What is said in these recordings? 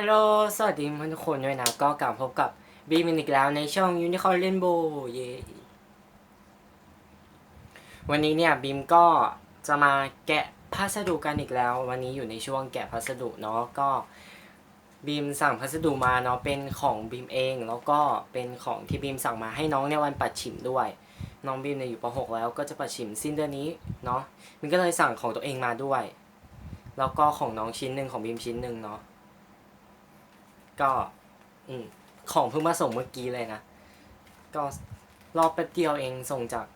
ฮัลโหล สวัสดีทุกคนด้วยนะ ก็กลับพบกับบีมินอีกแล้วในช่อง Unicorn Rainbow เยวันนี้เนี่ยบีมก็จะมาแกะพัสดุกันอีกแล้ว วันนี้อยู่ในช่วงแกะพัสดุเนาะ ก็บีมสั่งพัสดุมาเนาะ เป็นของบีมเอง แล้วก็เป็นของที่บีมสั่งมาให้น้องในวันปัดฉิมด้วย น้องบีมเนี่ยอยู่ป .6 แล้วก็จะปัดฉิมสิ้นเดือนนี้เนาะบีมก็เลยสั่งของตัวเองมาด้วย แล้วก็ของน้องชิ้นหนึ่งของบีมชิ้นหนึ่งเนาะ ก็อืมของเพิ่งมาส่งเมื่อกี้เลยนะ ก็รอบแป๊บเดียวเองส่งจาก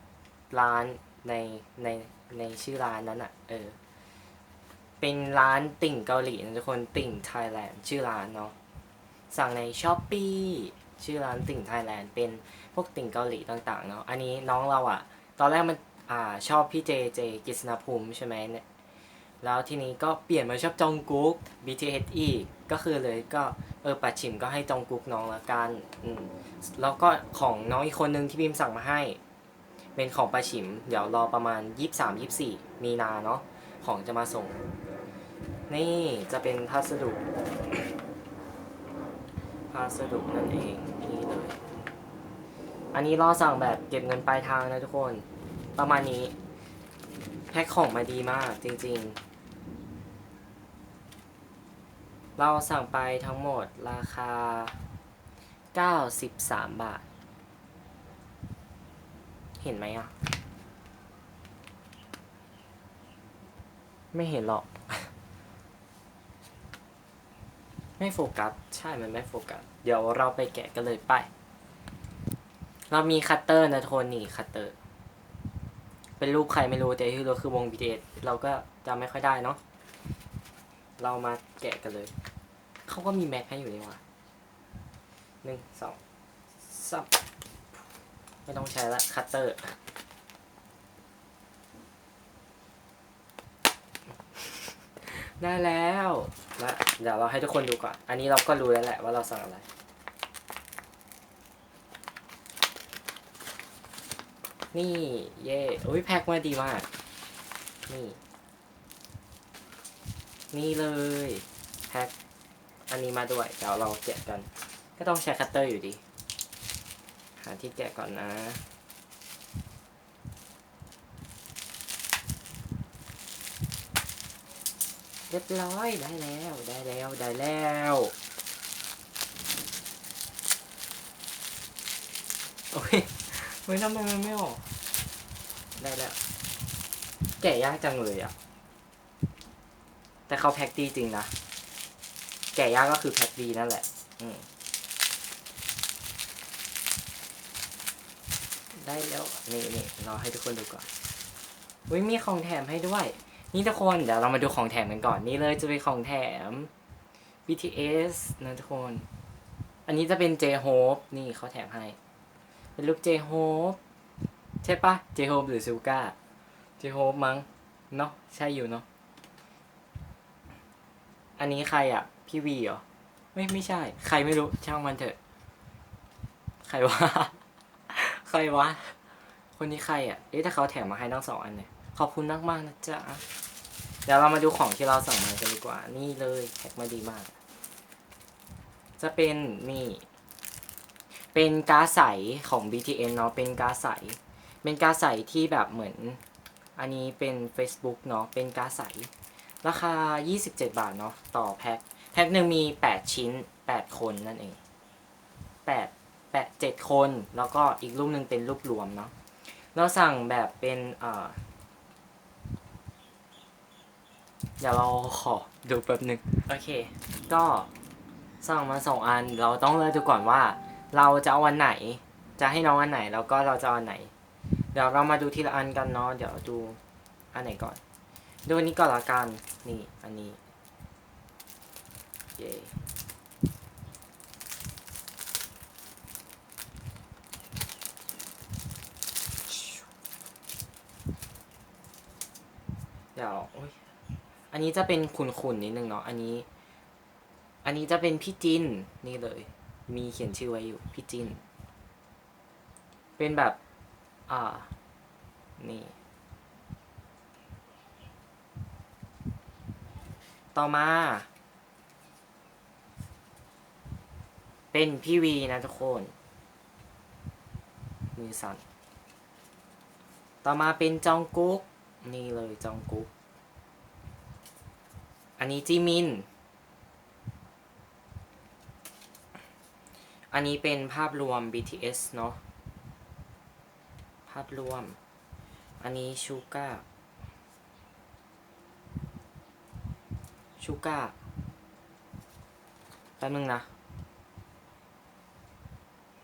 ร้านในในในชื่อร้านนั้นอะ่ะ เออ เป็นร้านติ่งเกาหลีนะทุกคนติ่งไทยแลนด์ชื่อร้านเนาะสั่งในช้อปปีชื่อร้านติ่งไทยแลนด์เป็นพวกติ่งเกาหลีต่างๆเนาะอันนี้น้องเราอะ่ะ ตอนแรกมันอ่าชอบพี่เจเจกิษณภูมิใช่ไหมเนี่ย แล้วทีนี้ก็เปลี่ยนมาชอบจองกุ๊ก BTS อีกก็คือเลยก็เออปัดฉิมก็ให้จองกุ๊กน้องละกันอืมแล้วก็ของน้องอีกคนนึงที่พิมพ์สั่งมาให้ เป็นของปัดฉิม เดี๋ยวรอประมาณ 23 24 มีนาเนาะของจะมาส่ง นี่จะเป็นพัสดุ พัสดุนั่นเองนี่เลย อันนี้รอสั่งแบบเก็บเงินปลายทางนะทุกคน ประมาณนี้ แพ็คของมาดีมากจริง ๆ เราสั่งไปทั้งหมดราคา 93 บาท เห็นไหมอะ ไม่เห็นหรอก ไม่โฟกัส ใช่ มันไม่โฟกัส เดี๋ยวเราไปแกะกันเลยไป เรามีคัตเตอร์นะโทนนี่คัตเตอร์ เป็นรูปใครไม่รู้แต่ที่รู้คือวง BTS เราก็จำไม่ค่อยได้เนาะ เรามาแกะกันเลย เขาก็มีแม็กให้อยู่นี่ว่าหนึ่งสองสามไม่ต้องใช้ละคัตเตอร์ได้แล้วและเดี๋ยวเราให้ทุกคนดูก่อน อันนี้เราก็รู้แล้วแหละว่าเราสั่งอะไร นี่ เย่อุ้ยแพ็คมาดีมาก นี่ นี่เลยแพ็คอันนี้มาด้วยเดี๋ยวเราแกะกัน ก็ต้องใช้คัตเตอร์อยู่ดี หาที่แกะก่อนนะ เรียบร้อยได้แล้วได้แล้วได้แล้วโอ้ยเฮ้ยทำไมมันไม่ออก ได้แล้ว แกะยากจังเลยอะ แต่เขาแพ็คดีจริงนะ แกะยากก็คือแพ็คดีนั่นแหละ อืมได้แล้วนี่นี่ราให้ทุกคนดูก่อนอุ้ยมีของแถมให้ด้วย นี่ทุกคนเดี๋ยวเรามาดูของแถมกันก่อนนี่เลยจะเป็นของแถม BTS นะทุกคน อันนี้จะเป็น J-Hope นี่เขาแถมให้ เป็นลูก J-Hope ใช่ปะ J-Hope หรือซูก้า J-Hope มั้งเนาะใช่อยู่เนาะ อันนี้ใครอะ พี่วีเหรอ ไม่ไม่ใช่ ใครไม่รู้ช่างมันเถอะ ใครวะ ใครวะ คนนี้ใครอะ เอ๊ะถ้าเขาแถมมาให้ทั้งสองอันเนี่ย ขอบคุณมากมากนะจ๊ะ เดี๋ยวเรามาดูของที่เราสั่งมากันดีกว่า นี่เลยแพ็คมาดีมาก จะเป็นนี่ เป็นกาใสของ BTN เนาะ เป็นกาใส เป็นกาใสที่แบบเหมือน อันนี้เป็น Facebook เนาะ เป็นกาใส ราคา 27 บาทเนาะต่อแพ็คแพ็คหนึ่งมี 8 ชิ้น 8 คนนั่นเอง 8 8 7 คน แล้วก็อีกรูปหนึ่งเป็นรูปรวมเนาะเราสั่งแบบเป็นเอ่อเดี๋ยวเราขอดูแป๊บหนึ่งโอเค ก็สั่งมาสองอัน เราต้องเลือกดูก่อนว่า เราจะเอาอันไหน จะให้น้องอันไหน แล้วก็เราจะเอาอันไหน เดี๋ยวเรามาดูทีละอันกันเนาะ เดี๋ยวดูอันไหนก่อน ดูอันนี้ก่อนละกัน นี่ อันนี้ เย้เดี๋ยวโอ๊ยอันนี้จะเป็นขุนๆนิดนึงเนาะ อันนี้ อันนี้จะเป็นพี่จิน นี่เลย มีเขียนชื่อไว้อยู่ พี่จิน เป็นแบบ อ่า นี่ ต่อมา เป็นพี่วีนะทุกคน มือสั่น ต่อมาเป็นจองกุ๊ก นี่เลยจองกุ๊ก อันนี้จิมิน อันนี้เป็นภาพรวม BTS เนาะ ภาพรวม อันนี้ชูก้า ชูก้าแป๊บนึงนะ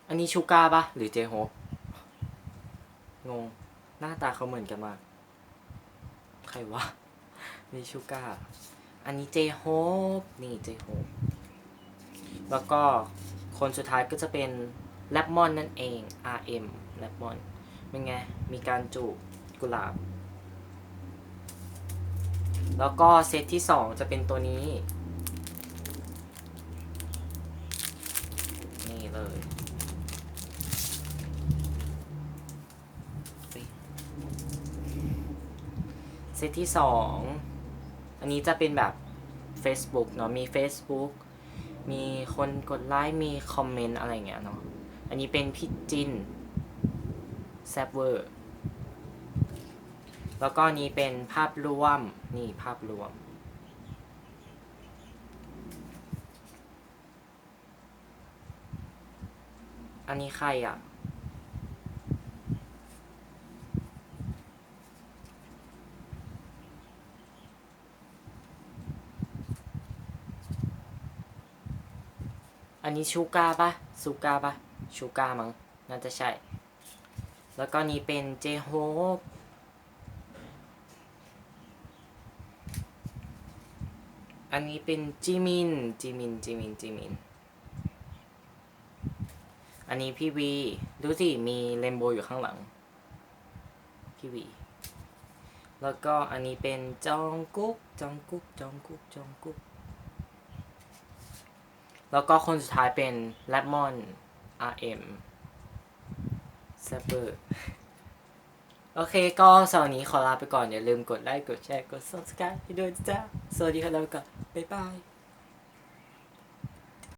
อันนี้ชูก้าปะหรือเจโฮปงง หน้าตาเขาเหมือนกันมาก ใครวะ นี่ชูก้า อันนี้เจโฮปนี่เจโฮปแล้วก็คนสุดท้ายก็จะเป็นแรปมอนนั่นเอง RM แรปมอนเป็นไง มีการจูบกุหลาบ แล้วก็เซตที่สองจะเป็นตัวนี้ นี่เลย เซตที่สองอันนี้จะเป็นแบบ Facebook เนาะมี Facebook มีคนกดไลค์มีคอมเมนต์อะไรเงี้ยเนาะอันนี้เป็นพี่จินแซบเวอร์ แล้วก็นนี้เป็นภาพรวม นี่ภาพรวม อันนี้ใครอะ อันนี้ชูกาปะซูกาปะชูกามั้งน่าจะใช่ แล้วก็นี้เป็นเจโฮป อันนี้เป็นจิมิน จิมิน จิมิน จิมิน อันนี้พี่วี ดูสิ มีเรนโบว์อยู่ข้างหลัง พี่วี แล้วก็อันนี้เป็นจองกุ๊ก จองกุ๊ก จองกุ๊ก จองกุ๊ก แล้วก็คนสุดท้ายเป็นแรดมอน RM แซบเบอร์โอเค ก็สำหรับวันนี้ขอลาไปก่อน อย่าลืมกดไลค์ กดแชร์ กด subscribe ให้ด้วยจ้า สวัสดีครับแล้วก็ บ๊ายบาย